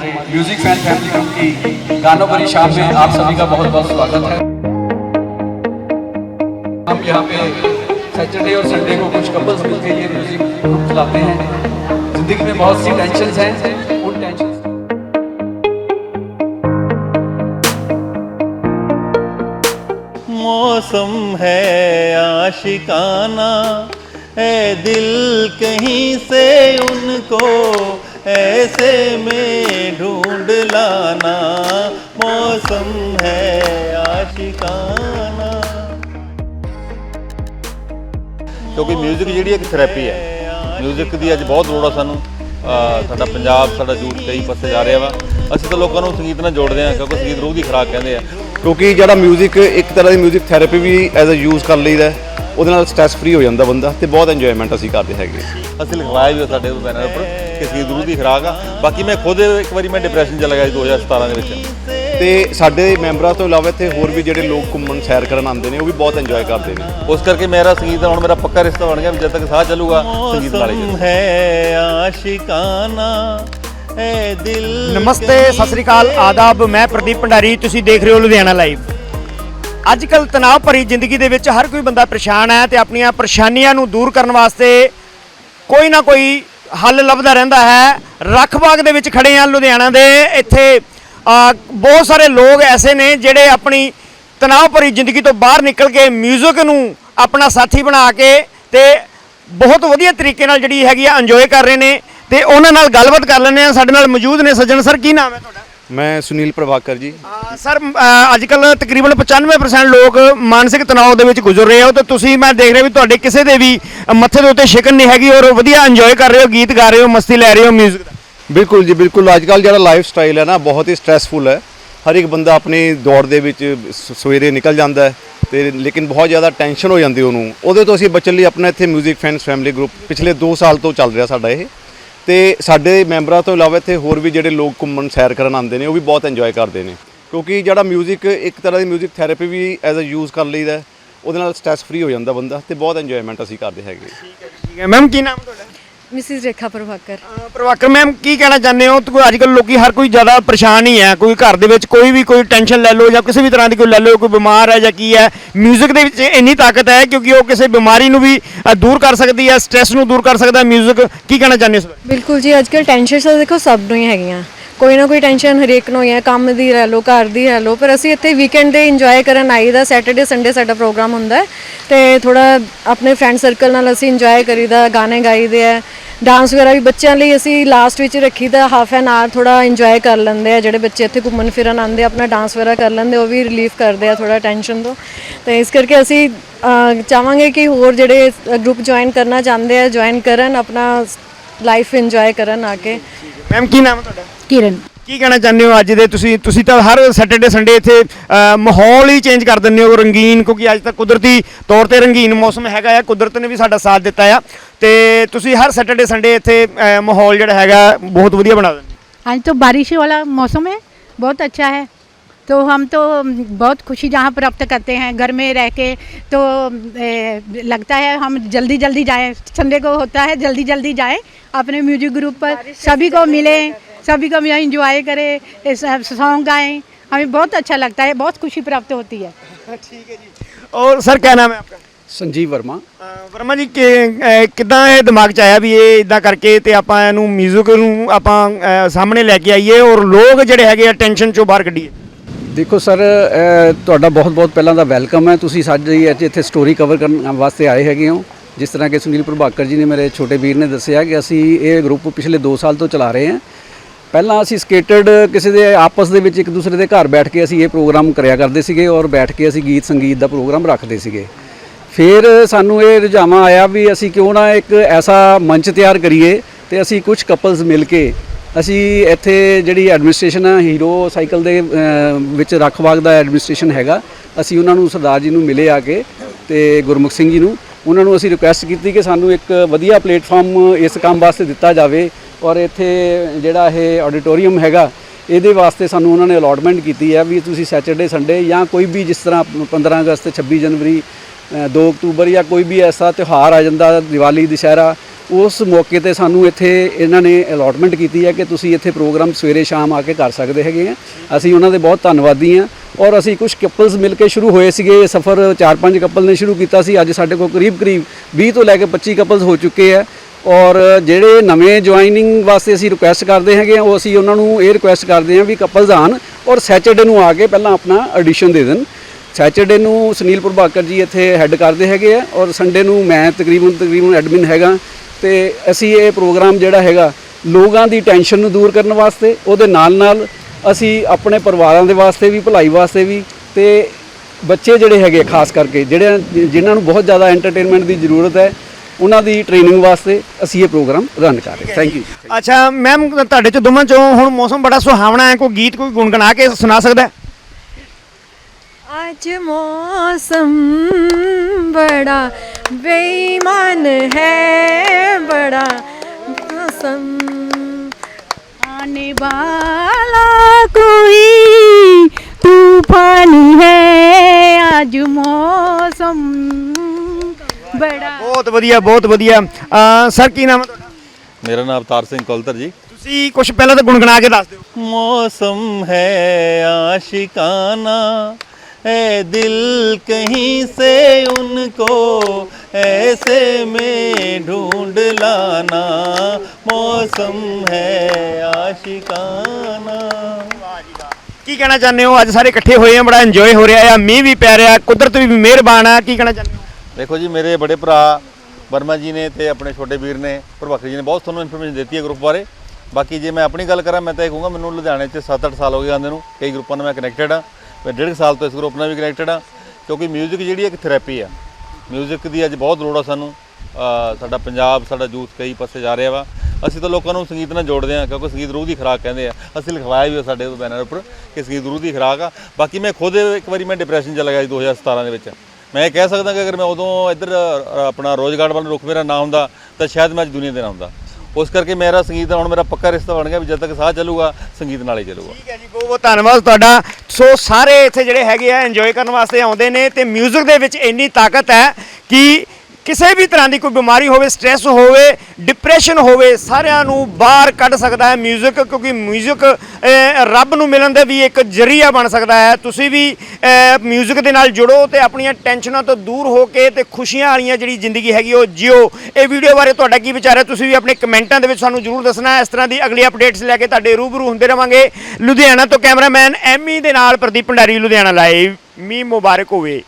हमारे music fan family group की गानों भरी शाम में आप सभी का बहुत बहुत स्वागत है। हम यहाँ पे सैटरडे और संडे को कुछ कपल्स मिलकर ये म्यूज़िक ग्रुप चलाते हैं। ज़िंदगी में बहुत सी टेंशन हैं। उन टेंशन मौसम है आशिकाना है दिल कहीं से उनको ऐसे में ढूंढ लाना मौसम है आशिकाना ਕਿਉਂਕਿ 뮤직 ਜਿਹੜੀ ਇੱਕ ਥੈਰੇਪੀ ਹੈ 뮤직 ਦੀ ਅੱਜ ਬਹੁਤ ਲੋੜ ਆ ਸਾਨੂੰ ਅਹ ਸਾਡਾ ਪੰਜਾਬ ਸਾਡਾ ਯੂਥ ਕਈ ਪਾਸੇ ਜਾ ਰਿਹਾ ਵਾ ਅਸੀਂ ਤਾਂ ਲੋਕਾਂ ਨੂੰ ਸੰਗੀਤ ਨਾਲ ਜੋੜਦੇ ਹਾਂ ਕਿਉਂਕਿ ਸੰਗੀਤ ਰੂਹ ਦੀ ਖੁਰਾਕ ਕਹਿੰਦੇ ਆ ਕਿਉਂਕਿ ਜਿਹੜਾ 뮤직 ਇੱਕ ਤਰ੍ਹਾਂ ਦੀ 뮤직 ਥੈਰੇਪੀ ਵੀ ਐਜ਼ ਅ ਯੂਜ਼ ਕਰ ਲਈਦਾ ਹੈ। ਉਹਦੇ ਨਾਲ ਸਟ੍ਰੈਸ ਫ੍ਰੀ ਹੋ ਜਾਂਦਾ ਬੰਦਾ ਤੇ ਬਹੁਤ ਇੰਜੋਇਮੈਂਟ ਅਸੀਂ ਕਰਦੇ ਹੈਗੇ ਅਸੀਂ ਲਿਖਵਾਇਆ ਵੀ ਆ ਸਾਡੇ ਬੈਨਰ ਉੱਪਰ ਕਿ ਸੰਗੀਤ ਰੂਹ ਦੀ ਖੁਰਾਕ ਆ। ਬਾਕੀ ਮੈਂ ਖੁਦ ਇੱਕ ਵਾਰੀ ਮੈਂ ਡਿਪਰੈਸ਼ਨ ਚ ਲਗਾ ਸੀ 2017 ਦੇ ਵਿੱਚ। ਤੇ ਸਾਡੇ ਮੈਂਬਰਾਂ ਤੋਂ ਇਲਾਵਾ ਇੱਥੇ ਹੋਰ ਵੀ ਜਿਹੜੇ ਲੋਕ ਘੁੰਮਣ ਸੈਰ ਕਰਨ ਆਉਂਦੇ ਨੇ ਉਹ ਵੀ ਬਹੁਤ ਇੰਜੋਏ ਕਰਦੇ ਨੇ। ਉਸ ਕਰਕੇ ਮੇਰਾ ਸੰਗੀਤ ਨਾਲ ਹੁਣ ਮੇਰਾ ਪੱਕਾ ਰਿਸ਼ਤਾ ਬਣ ਗਿਆ ਵੀ ਜਦ ਤੱਕ ਸਾਹ ਚੱਲੂਗਾ ਸੰਗੀਤ ਨਾਲ ਹੀ ਹੈ ਆਸ਼ਿਕਾਨਾ ਏ ਦਿਲ ਨਮਸਤੇ ਸਤਿ ਸ੍ਰੀ ਅਕਾਲ ਆਦਾਬ ਮੈਂ ਪ੍ਰਦੀਪ ਭੰਡਾਰੀ ਤੁਸੀਂ ਦੇਖ ਰਹੇ ਹੋ ਲੁਧਿਆਣਾ ਲਾਈਵ। ਅੱਜ ਕੱਲ ਤਣਾਅ ਭਰੀ ਜ਼ਿੰਦਗੀ ਦੇ ਵਿੱਚ ਹਰ ਕੋਈ ਬੰਦਾ ਪਰੇਸ਼ਾਨ ਹੈ ਤੇ ਆਪਣੀਆਂ ਪਰੇਸ਼ਾਨੀਆਂ ਨੂੰ ਦੂਰ ਕਰਨ ਵਾਸਤੇ ਕੋਈ ਨਾ ਕੋਈ ਹੱਲ ਲੱਭਦਾ ਰਹਿੰਦਾ ਹੈ। ਰੱਖਬਾਗ ਦੇ ਵਿੱਚ ਖੜੇ ਆ ਲੁਧਿਆਣਾ ਦੇ। ਇੱਥੇ ਬਹੁਤ ਸਾਰੇ ਲੋਕ ਐਸੇ ਨੇ ਜਿਹੜੇ ਆਪਣੀ ਤਣਾਅ ਭਰੀ ਜ਼ਿੰਦਗੀ ਤੋਂ ਬਾਹਰ ਨਿਕਲ ਕੇ 뮤직 ਨੂੰ ਆਪਣਾ ਸਾਥੀ ਬਣਾ ਕੇ ਤੇ ਬਹੁਤ ਵਧੀਆ ਤਰੀਕੇ ਨਾਲ ਜਿਹੜੀ ਹੈਗੀ ਆ ਇੰਜੋਏ ਕਰ ਰਹੇ ਨੇ। ਤੇ ਉਹਨਾਂ ਨਾਲ ਗੱਲਬਾਤ ਕਰ ਲੈਂਦੇ ਆ ਸਾਡੇ ਨਾਲ ਮੌਜੂਦ ਨੇ ਸੱਜਣ ਸਰ, ਕੀ ਨਾਮ ਹੈ ਤੁਹਾਡਾ? ਮੈਂ ਸੁਨੀਲ ਪ੍ਰਭਾਕਰ ਜੀ ਅਹ ਸਰ ਅਹ ਅੱਜ ਕੱਲ ਤਕਰੀਬਨ 95% ਲੋਕ ਮਾਨਸਿਕ ਤਣਾਅ ਦੇ ਵਿੱਚ ਗੁਜ਼ਰ ਰਹੇ ਹੋ ਤੇ ਤੁਸੀਂ ਮੈਂ ਦੇਖ ਰਿਹਾ ਵੀ ਤੁਹਾਡੇ ਕਿਸੇ ਦੇ ਵੀ ਮੱਥੇ ਦੇ ਉੱਤੇ ਸ਼ਿਕਨ ਨਹੀਂ ਹੈਗੀ ਔਰ ਵਧੀਆ ਇੰਜੋਏ ਕਰ ਰਹੇ ਹੋ ਗੀਤ ਗਾ ਰਹੇ ਹੋ ਮਸਤੀ ਲੈ ਰਹੇ ਹੋ 뮤직 ਦਾ ਬਿਲਕੁਲ ਜੀ ਬਿਲਕੁਲ ਅੱਜ ਕੱਲ ਜਿਹੜਾ ਲਾਈਫ ਸਟਾਈਲ ਹੈ ਨਾ ਬਹੁਤ ਹੀ ਸਟ੍ਰੈਸਫੁਲ ਹੈ ਹਰ ਇੱਕ ਬੰਦਾ ਆਪਣੀ ਦੌੜ ਦੇ ਵਿੱਚ ਸ- ਸਵੇਰੇ ਨਿਕਲ ਜਾਂਦਾ ਹੈ ਤੇ ਲੇਕਿਨ ਬਹੁਤ ਜ਼ਿਆਦਾ ਟੈਨਸ਼ਨ ਹੋ ਜਾਂਦੀ ਉਹਨੂੰ ਉਹਦੇ ਤੋਂ ਅਸੀਂ ਬਚਣ ਲਈ ਆਪਣਾ ਇੱਥੇ 뮤직 ਫੈਨਸ ਫੈਮਿਲੀ ਗਰੁੱਪ ਪਿਛਲੇ 2 ਸਾਲ ਤੋਂ ਚੱਲ ਰਿਹਾ ਸਾਡਾ ਇਹ ਤੇ ਸਾਡੇ ਮੈਂਬਰਾਂ ਤੋਂ ਇਲਾਵਾ ਇੱਥੇ ਹੋਰ ਵੀ ਜਿਹੜੇ ਲੋਕ ਘੁੰਮਣ ਸੈਰ ਕਰਨ ਆਉਂਦੇ ਨੇ ਉਹ ਵੀ ਬਹੁਤ ਇੰਜੋਏ ਕਰਦੇ ਨੇ ਕਿਉਂਕਿ ਜਿਹੜਾ 뮤직 ਇੱਕ ਤਰ੍ਹਾਂ ਦੀ 뮤직 ਥੈਰੇਪੀ ਵੀ ਐਜ਼ ਅ ਯੂਜ਼ ਕਰ ਲਈਦਾ ਹੈ। ਉਹਦੇ ਨਾਲ ਸਟ੍ਰੈਸ ਫ੍ਰੀ ਹੋ ਜਾਂਦਾ ਬੰਦਾ ਤੇ ਬਹੁਤ ਇੰਜੋਇਮੈਂਟ ਅਸੀਂ ਕਰਦੇ ਹੈਗੇ ਠੀਕ ਹੈ ਮੈਮ ਕੀ ਨਾਮ ਹੈ ਤੁਹਾਡਾ ਮਿਸਿਸ ਰੇਖਾ ਪ੍ਰਭਾਕਰ ਅਹ ਪ੍ਰਭਾਕਰ ਮੈਮ ਕੀ ਕਹਿਣਾ ਚਾਹੁੰਦੇ ਹੋ ਤੇ ਅੱਜ ਕੱਲ ਲੋਕੀ ਹਰ ਕੋਈ ਜ਼ਿਆਦਾ ਪਰੇਸ਼ਾਨ ਹੀ ਹੈ ਕੋਈ ਘਰ ਦੇ ਵਿੱਚ ਕੋਈ ਵੀ ਕੋਈ ਟੈਨਸ਼ਨ ਲੈ ਲਓ ਜਾਂ ਕਿਸੇ ਵੀ ਤਰ੍ਹਾਂ ਦੀ ਕੋਈ ਲੈ ਲਓ ਕੋਈ ਬਿਮਾਰ ਹੈ ਜਾਂ ਕੀ ਹੈ 뮤직 ਦੇ ਵਿੱਚ ਇੰਨੀ ਤਾਕਤ ਹੈ ਕਿਉਂਕਿ ਉਹ ਕਿਸੇ ਬਿਮਾਰੀ ਨੂੰ ਵੀ ਅਹ ਦੂਰ ਕਰ ਸਕਦੀ ਹੈ ਸਟ੍ਰੈਸ ਨੂੰ ਦੂਰ ਕਰ ਸਕਦਾ ਹੈ 뮤직 ਕੀ ਕਹਿਣਾ ਚਾਹੁੰਦੇ ਹੋ ਇਸ ਬਾਰੇ ਬਿਲਕੁਲ ਜੀ ਅੱਜਕੱਲ ਟੈਨਸ਼ਨ ਤਾਂ ਦੇਖੋ ਸਭ ਨੂੰ ਹੀ ਹੈਗੀਆਂ ਕੋਈ ਨਾ ਕੋਈ ਟੈਨਸ਼ਨ ਹਰੇਕ ਨੂੰ ਹੀ ਹੈ ਕੰਮ ਦੀ ਰਹਿ ਲਓ ਘਰ ਦੀ ਰਹਿ ਲਓ ਪਰ ਅਸੀਂ ਇੱਥੇ ਵੀਕਐਂਡ ਦੇ ਇੰਜੋਏ ਕਰਨ ਆਈਦਾ ਸੈਟਰਡੇ ਸੰਡੇ ਸਾਡਾ ਪ੍ਰੋਗਰਾਮ ਹੁੰਦਾ ਹੈ ਤੇ ਥੋੜਾ ਆਪਣੇ ਫਰੈਂਡ ਸਰਕਲ ਨਾਲ ਅਸੀਂ ਇੰਜੋਏ ਕਰੀਦਾ ਗਾਣੇ ਗਾਈਦੇ ਆ ਡਾਂਸ ਵਗੈਰਾ ਵੀ ਬੱਚਿਆਂ ਲਈ ਅਸੀਂ ਲਾਸਟ ਵਿੱਚ ਰੱਖੀਦਾ ਹਾਫ ਐਨ ਆਰ ਥੋੜਾ ਇੰਜੋਏ ਕਰ ਲੈਂਦੇ ਆ ਜਿਹੜੇ ਬੱਚੇ ਇੱਥੇ ਘੁੰਮਣ ਫਿਰਨ ਆਉਂਦੇ ਆ ਆਪਣਾ ਡਾਂਸ ਵਗੈਰਾ ਕਰ ਲੈਂਦੇ ਉਹ ਵੀ ਰਿਲੀਫ ਕਰਦੇ ਆ ਥੋੜਾ ਟੈਨਸ਼ਨ ਤੋਂ ਤੇ ਇਸ ਕਰਕੇ ਅਸੀਂ ਅਹ, ਚਾਹਾਂਗੇ ਕਿ ਹੋਰ ਜਿਹੜੇ ਗਰੁੱਪ ਜੁਆਇਨ ਕਰਨਾ ਚਾਹੁੰਦੇ ਆ ਜੁਆਇਨ ਕਰਨ ਆਪਣਾ ਲਾਈਫ ਇੰਜੋਏ ਕਰਨ ਆ ਕੇ ਮੈਮ ਕੀ ਨਾਮ ਹੈ ਤੁਹਾਡਾ ਕਿਰਨ ਕੀ ਕਹਿਣਾ ਚਾਹੁੰਦੇ ਹੋ ਅੱਜ ਦੇ ਤੁਸੀਂ ਤੁਸੀਂ ਤਾਂ ਹਰ ਸੈਟਰਡੇ ਸੰਡੇ ਇੱਥੇ ਅਹ, ਮਾਹੌਲ ਹੀ ਚੇਂਜ ਕਰ ਦਿੰਦੇ ਹੋ ਰੰਗੀਨ ਕਿਉਂਕਿ ਅੱਜ ਤੱਕ ਕੁਦਰਤੀ ਤੌਰ ਤੇ ਰੰਗੀਨ ਮੌਸਮ ਹੈਗਾ ਆ ਕੁਦਰਤ ਨੇ ਵੀ ਸਾਡਾ ਸਾਥ ਦਿੱਤਾ ਆ ਤੇ ਤੁਸੀਂ ਹਰ ਸੈਟਰਡੇ ਸੰਡੇ ਇੱਥੇ ਅਹ, ਮਾਹੌਲ ਜਿਹੜਾ ਹੈਗਾ ਬਹੁਤ ਵਧੀਆ ਬਣਾ ਦਿੰਦੇ ਹੋ। आज तो बारिश वाला मौसम है बहुत अच्छा है तो हम तो बहुत खुशी जहाँ प्राप्त करते हैं घर में रह के तो ए, लगता है हम जल्दी जल्दी जाएं संडे को होता है जल्दी जल्दी जाएं अपने म्यूजिक ग्रुप पर सभी को मिले सभी को मिले इंजॉय करें सॉन्ग गाएं हमें बहुत अच्छा लगता है बहुत खुशी प्राप्त होती है ਔਰ ਸਰ ਕਿਆ ਨਾਮ ਹੈ ਆਪਕਾ ਸੰਜੀਵ ਵਰਮਾ ਅਹ, ਵਰਮਾ ਜੀ ਕਿ ਅਹ, ਕਿੱਦਾਂ ਇਹ ਦਿਮਾਗ 'ਚ ਆਇਆ ਵੀ ਇਹ ਇਦਾਂ ਕਰਕੇ ਤੇ ਆਪਾਂ ਇਹਨੂੰ 뮤직 ਨੂੰ ਆਪਾਂ ਅਹ, ਸਾਹਮਣੇ ਲੈ ਕੇ ਆਈਏ ਔਰ ਲੋਕ ਜਿਹੜੇ ਹੈਗੇ ਆ ਟੈਨਸ਼ਨ 'ਚੋਂ ਬਾਹਰ ਕੱਢੀਏ ਦੇਖੋ ਸਰ ਤੁਹਾਡਾ ਬਹੁਤ-ਬਹੁਤ ਪਹਿਲਾਂ ਦਾ ਵੈਲਕਮ ਹੈ। ਤੁਸੀਂ ਸਾਡੀ ਅੱਜ ਇੱਥੇ ਸਟੋਰੀ ਕਵਰ ਕਰਨ ਵਾਸਤੇ ਆਏ ਹੈਗੇ ਹੋ। ਜਿਸ ਤਰ੍ਹਾਂ ਕਿ ਸੁਨੀਲ ਪ੍ਰਭਾਕਰ ਜੀ ਨੇ ਮੇਰੇ ਛੋਟੇ ਵੀਰ ਨੇ ਦੱਸਿਆ ਕਿ ਅਸੀਂ ਇਹ ਗਰੁੱਪ ਪਿਛਲੇ 2 ਸਾਲ ਤੋਂ ਚਲਾ ਰਹੇ ਹਾਂ। ਪਹਿਲਾਂ ਅਸੀਂ ਸਕੇਟਡ ਕਿਸੇ ਦੇ ਆਪਸ ਦੇ ਵਿੱਚ ਇੱਕ ਦੂਸਰੇ ਦੇ ਘਰ ਬੈਠ ਕੇ ਅਸੀਂ ਇਹ ਪ੍ਰੋਗਰਾਮ ਕਰਿਆ ਕਰਦੇ ਸੀਗੇ ਔਰ ਬੈਠ ਕੇ ਅਸੀਂ ਗੀਤ ਸੰਗੀਤ ਦਾ ਪ੍ਰੋਗਰਾਮ ਰੱਖਦੇ ਸੀਗੇ। ਫਿਰ ਸਾਨੂੰ ਇਹ ਰੁਝਾਵਾਂ ਆਇਆ ਵੀ ਅਸੀਂ ਕਿਉਂ ਨਾ ਇੱਕ ਐਸਾ ਮੰਚ ਤਿਆਰ ਕਰੀਏ ਤੇ ਅਸੀਂ ਕੁਝ ਕਪਲਸ ਮਿਲ ਕੇ ਅਸੀਂ ਇੱਥੇ ਜਿਹੜੀ ਐਡਮਿਨਿਸਟ੍ਰੇਸ਼ਨ ਆ ਹੀਰੋ ਸਾਈਕਲ ਦੇ ਵਿੱਚ ਰੱਖਵਾਗ ਦਾ ਐਡਮਿਨਿਸਟ੍ਰੇਸ਼ਨ ਹੈਗਾ। ਅਸੀਂ ਉਹਨਾਂ ਨੂੰ ਸਰਦਾਰ ਜੀ ਨੂੰ ਮਿਲੇ ਆ ਕੇ ਤੇ ਗੁਰਮੁਖ ਸਿੰਘ ਜੀ ਨੂੰ। ਉਹਨਾਂ ਨੂੰ ਅਸੀਂ ਰਿਕੁਐਸਟ ਕੀਤੀ ਕਿ ਸਾਨੂੰ ਇੱਕ ਵਧੀਆ ਪਲੇਟਫਾਰਮ ਇਸ ਕੰਮ ਵਾਸਤੇ ਦਿੱਤਾ ਜਾਵੇ ਔਰ ਇੱਥੇ ਜਿਹੜਾ ਇਹ ਆਡੀਟੋਰੀਅਮ ਹੈਗਾ ਇਹਦੇ ਵਾਸਤੇ ਸਾਨੂੰ ਉਹਨਾਂ ਨੇ ਅਲਾਟਮੈਂਟ ਕੀਤੀ ਹੈ ਵੀ ਤੁਸੀਂ ਸੈਟਰਡੇ ਸੰਡੇ ਜਾਂ ਕੋਈ ਵੀ ਜਿਸ ਤਰ੍ਹਾਂ 15 ਅਗਸਤ 26 ਜਨਵਰੀ ਅ, 2 ਅਕਤੂਬਰ ਜਾਂ ਕੋਈ ਵੀ ਐਸਾ ਤਿਉਹਾਰ ਆ ਜਾਂਦਾ ਦੀਵਾਲੀ ਦੁਸ਼ਹਿਰਾ ਉਸ ਮੌਕੇ ਤੇ ਸਾਨੂੰ ਇੱਥੇ ਇਹਨਾਂ ਨੇ ਅਲਾਟਮੈਂਟ ਕੀਤੀ ਹੈ ਕਿ ਤੁਸੀਂ ਇੱਥੇ ਪ੍ਰੋਗਰਾਮ ਸਵੇਰੇ ਸ਼ਾਮ ਆ ਕੇ ਕਰ ਸਕਦੇ ਹੈਗੇ ਆ। ਅਸੀਂ ਉਹਨਾਂ ਦੇ ਬਹੁਤ ਧੰਨਵਾਦੀ ਹਾਂ ਔਰ ਅਸੀਂ ਕੁਝ ਕਪਲਸ ਮਿਲ ਕੇ ਸ਼ੁਰੂ ਹੋਏ ਸੀਗੇ। ਇਹ ਸਫ਼ਰ ਚਾਰ ਪੰਜ ਕਪਲ ਨੇ ਸ਼ੁਰੂ ਕੀਤਾ ਸੀ। ਅੱਜ ਸਾਡੇ ਕੋਲ ਕਰੀਬ ਕਰੀਬ 20 ਤੋਂ ਲੈ ਕੇ 25 ਕਪਲਸ ਹੋ ਚੁੱਕੇ ਆ ਔਰ ਜਿਹੜੇ ਨਵੇਂ ਜੁਆਇਨਿੰਗ ਵਾਸਤੇ ਅਸੀਂ ਰਿਕੁਐਸਟ ਕਰਦੇ ਹੈਗੇ ਆ, ਉਹ ਅਸੀਂ ਉਹਨਾਂ ਨੂੰ ਇਹ ਰਿਕੁਐਸਟ ਕਰਦੇ ਹਾਂ ਵੀ ਕਪਲਸ ਆਣ ਔਰ ਸੈਚਰਡੇ ਨੂੰ ਆ ਕੇ ਪਹਿਲਾਂ ਆਪਣਾ ਐਡੀਸ਼ਨ ਦੇ ਦੇਣ। ਸੈਚਰਡੇ ਨੂੰ ਸੁਨੀਲ ਪ੍ਰਭਾਕਰ ਜੀ ਇੱਥੇ ਹੈੱਡ ਕਰਦੇ ਹੈਗੇ ਆ ਔਰ ਸੰਡੇ ਨੂੰ ਮੈਂ ਤਕਰੀਬਨ ਤਕਰੀਬਨ ਐਡਮਿਨ ਹੈਗਾ। ਤੇ ਅਸੀਂ ਇਹ ਪ੍ਰੋਗਰਾਮ ਜਿਹੜਾ ਹੈਗਾ ਲੋਕਾਂ ਦੀ ਟੈਨਸ਼ਨ ਨੂੰ ਦੂਰ ਕਰਨ ਵਾਸਤੇ ਉਹਦੇ ਨਾਲ ਨਾਲ ਅਸੀਂ ਆਪਣੇ ਪਰਿਵਾਰਾਂ ਦੇ ਵਾਸਤੇ ਵੀ ਭਲਾਈ ਵਾਸਤੇ ਵੀ ਤੇ ਬੱਚੇ ਜਿਹੜੇ ਹੈਗੇ ਖਾਸ ਕਰਕੇ ਜਿਹੜੇ ਜਿਨ੍ਹਾਂ ਨੂੰ ਬਹੁਤ ਜ਼ਿਆਦਾ ਐਂਟਰਟੇਨਮੈਂਟ ਦੀ ਜ਼ਰੂਰਤ ਹੈ ਉਹਨਾਂ ਦੀ ਟ੍ਰੇਨਿੰਗ ਵਾਸਤੇ ਅਸੀਂ ਇਹ ਪ੍ਰੋਗਰਾਮ ਰਨ ਕਰ ਰਹੇ ਥੈਂਕ ਯੂ ਅੱਛਾ ਮੈਮ ਤੁਹਾਡੇ 'ਚੋਂ ਦੋਵਾਂ ਚੋਂ ਹੁਣ ਮੌਸਮ ਬੜਾ ਸੁਹਾਵਣਾ ਹੈ ਕੋਈ ਗੀਤ ਕੋਈ ਗੁੰਗਣਾ ਕੇ ਸੁਣਾ ਸਕਦਾ ਹੈ? ਅੱਜ ਮੌਸਮ ਬੜਾ ਬੇਈਮਾਨ ਹੈ। बड़ा मौसम आने वाला कोई तूफान है आज मौसम बड़ा ਬਹੁਤ ਵਧੀਆ ਬਹੁਤ ਵਧੀਆ ਅਹ ਸਰ ਕੀ ਨਾਮ ਹੈ ਤੁਹਾਡਾ ਮੇਰਾ ਨਾਮ ਅਵਤਾਰ ਸਿੰਘ ਕੌਲਤਰ ਜੀ ਤੁਸੀਂ ਕੁਝ ਪਹਿਲਾਂ ਤਾਂ ਗੁੰਗਣਾ ਕੇ ਦੱਸ ਦਿਓ मौसम है आशिकाना है दिल कहीं से उनको ऐसे में ढूंढ लाना मौसम है आशिकाना ਕੀ ਕਹਿਣਾ ਚਾਹੁੰਦੇ ਹੋ ਅੱਜ ਸਾਰੇ ਇਕੱਠੇ ਹੋਏ ਆ ਬੜਾ ਇੰਜੋਏ ਹੋ ਰਿਹਾ ਆ ਮੀਂਹ ਵੀ ਪੈ ਰਿਹਾ ਕੁਦਰਤ ਵੀ ਮਿਹਰਬਾਨ ਆ ਕੀ ਕਹਿਣਾ ਚਾਹੁੰਦੇ ਹੋ ਦੇਖੋ ਜੀ ਮੇਰੇ ਬੜੇ ਭਰਾ ਵਰਮਾ ਜੀ ਨੇ ਤੇ ਆਪਣੇ ਛੋਟੇ ਵੀਰ ਨੇ ਪ੍ਰਭਾਕਰ ਜੀ ਨੇ ਬਹੁਤ ਤੁਹਾਨੂੰ ਇਨਫੋਰਮੇਸ਼ਨ ਦਿੱਤੀ ਹੈ ਗਰੁੱਪ ਬਾਰੇ ਬਾਕੀ ਜੇ ਮੈਂ ਆਪਣੀ ਗੱਲ ਕਰਾਂ ਮੈਂ ਤਾਂ ਇਹ ਕਹੂੰਗਾ ਮੈਨੂੰ ਲੁਧਿਆਣੇ 'ਚ 7-8 ਸਾਲ ਹੋ ਗਏ ਆਉਂਦੇ ਨੂੰ ਕਈ ਗਰੁੱਪਾਂ ਨਾਲ ਮੈਂ ਕਨੈਕਟਡ ਆ ਮੈਂ ਡੇਢ ਕੁ ਸਾਲ ਤੋਂ ਇਸ ਗਰੁੱਪ ਨਾਲ ਵੀ ਕਨੈਕਟਡ ਆ ਕਿਉਂਕਿ 뮤직 ਜਿਹੜੀ ਇੱਕ ਥੈਰੇਪੀ ਆ 뮤직 ਦੀ ਅੱਜ ਬਹੁਤ ਲੋੜ ਆ ਸਾਨੂੰ ਅਹ ਸਾਡਾ ਪੰਜਾਬ ਸਾਡਾ ਯੂਥ ਕਈ ਪਾਸੇ ਜਾ ਰਿਹਾ ਵਾ ਅਸੀਂ ਤਾਂ ਲੋਕਾਂ ਨੂੰ ਸੰਗੀਤ ਨਾਲ ਜੋੜਦੇ ਆ ਕਿਉਂਕਿ ਸੰਗੀਤ ਰੂਹ ਦੀ ਖੁਰਾਕ ਕਹਿੰਦੇ ਆ ਅਸੀਂ ਲਿਖਵਾਇਆ ਵੀ ਆ ਸਾਡੇ ਬੈਨਰ ਉੱਪਰ ਕਿ ਸੰਗੀਤ ਰੂਹ ਦੀ ਖੁਰਾਕ ਆ ਬਾਕੀ ਮੈਂ ਖੁਦ ਇੱਕ ਵਾਰੀ ਮੈਂ ਡਿਪਰੈਸ਼ਨ ਚ ਗਿਆ ਸੀ 2017 ਦੇ ਵਿੱਚ ਮੈਂ ਇਹ ਕਹਿ ਸਕਦਾ ਕਿ ਅਗਰ ਮੈਂ ਉਦੋਂ ਇੱਧਰ ਅ, ਆਪਣਾ ਰੋਜ਼ਗਾਰ ਵੱਲ ਰੁਖ ਮੇਰਾ ਨਾ ਹੁੰਦਾ ਤਾਂ ਸ਼ਾਇਦ ਮੈਂ ਅੱਜ ਦੁਨੀਆ ਤੇ ਨਾ ਹੁੰਦਾ ਉਸ ਕਰਕੇ ਮੇਰਾ ਸੰਗੀਤ ਨਾਲ ਹੁਣ ਮੇਰਾ ਪੱਕਾ ਰਿਸ਼ਤਾ ਬਣ ਗਿਆ ਵੀ ਜਦ ਤੱਕ ਸਾਹ ਚੱਲੂਗਾ, ਸੰਗੀਤ ਨਾਲ ਹੀ ਚੱਲੂਗਾ। ਠੀਕ ਹੈ ਜੀ, ਬਹੁਤ ਬਹੁਤ ਧੰਨਵਾਦ ਤੁਹਾਡਾ। ਸੋ ਸਾਰੇ ਇੱਥੇ ਜਿਹੜੇ ਹੈਗੇ ਆ ਇੰਜੋਏ ਕਰਨ ਵਾਸਤੇ ਆਉਂਦੇ ਨੇ ਤੇ 뮤직 ਦੇ ਵਿੱਚ ਇੰਨੀ ਤਾਕਤ ਹੈ ਕਿ ਕਿਸੇ ਵੀ ਤਰ੍ਹਾਂ ਦੀ ਕੋਈ ਬਿਮਾਰੀ ਹੋਵੇ ਸਟ੍ਰੈਸ ਹੋਵੇ ਡਿਪਰੈਸ਼ਨ ਹੋਵੇ ਸਾਰਿਆਂ ਨੂੰ ਬਾਹਰ ਕੱਢ ਸਕਦਾ ਹੈ 뮤직 ਕਿਉਂਕਿ 뮤직 ਅਹ, ਰੱਬ ਨੂੰ ਮਿਲਣ ਦਾ ਵੀ ਇੱਕ ਜਰੀਆ ਬਣ ਸਕਦਾ ਹੈ ਤੁਸੀਂ ਵੀ 뮤직 ਦੇ ਨਾਲ ਜੁੜੋ ਤੇ ਆਪਣੀਆਂ ਟੈਨਸ਼ਨਾਂ ਤੋਂ ਦੂਰ ਹੋ ਕੇ ਤੇ ਖੁਸ਼ੀਆਂ ਵਾਲੀਆਂ ਜਿਹੜੀ ਜ਼ਿੰਦਗੀ ਹੈਗੀ ਉਹ ਜਿਓ ਇਹ ਵੀਡੀਓ ਬਾਰੇ ਤੁਹਾਡਾ ਕੀ ਵਿਚਾਰ ਹੈ ਤੁਸੀਂ ਵੀ ਆਪਣੇ ਕਮੈਂਟਾਂ ਦੇ ਵਿੱਚ ਸਾਨੂੰ ਜਰੂਰ ਦੱਸਣਾ ਇਸ ਤਰ੍ਹਾਂ ਦੀ ਅਗਲੀ ਅਪਡੇਟਸ ਲੈ ਕੇ ਤੁਹਾਡੇ ਰੂਬਰੂ ਹੁੰਦੇ ਰਵਾਂਗੇ ਲੁਧਿਆਣਾ ਤੋਂ ਕੈਮਰਾਮੈਨ ਐਮੀ ਦੇ ਨਾਲ ਪ੍ਰਦੀਪ ਭੰਡਾਰੀ ਲੁਧਿਆਣਾ ਲਾਈਵ ਮੀ ਮੁਬਾਰਕ ਹੋਵੇ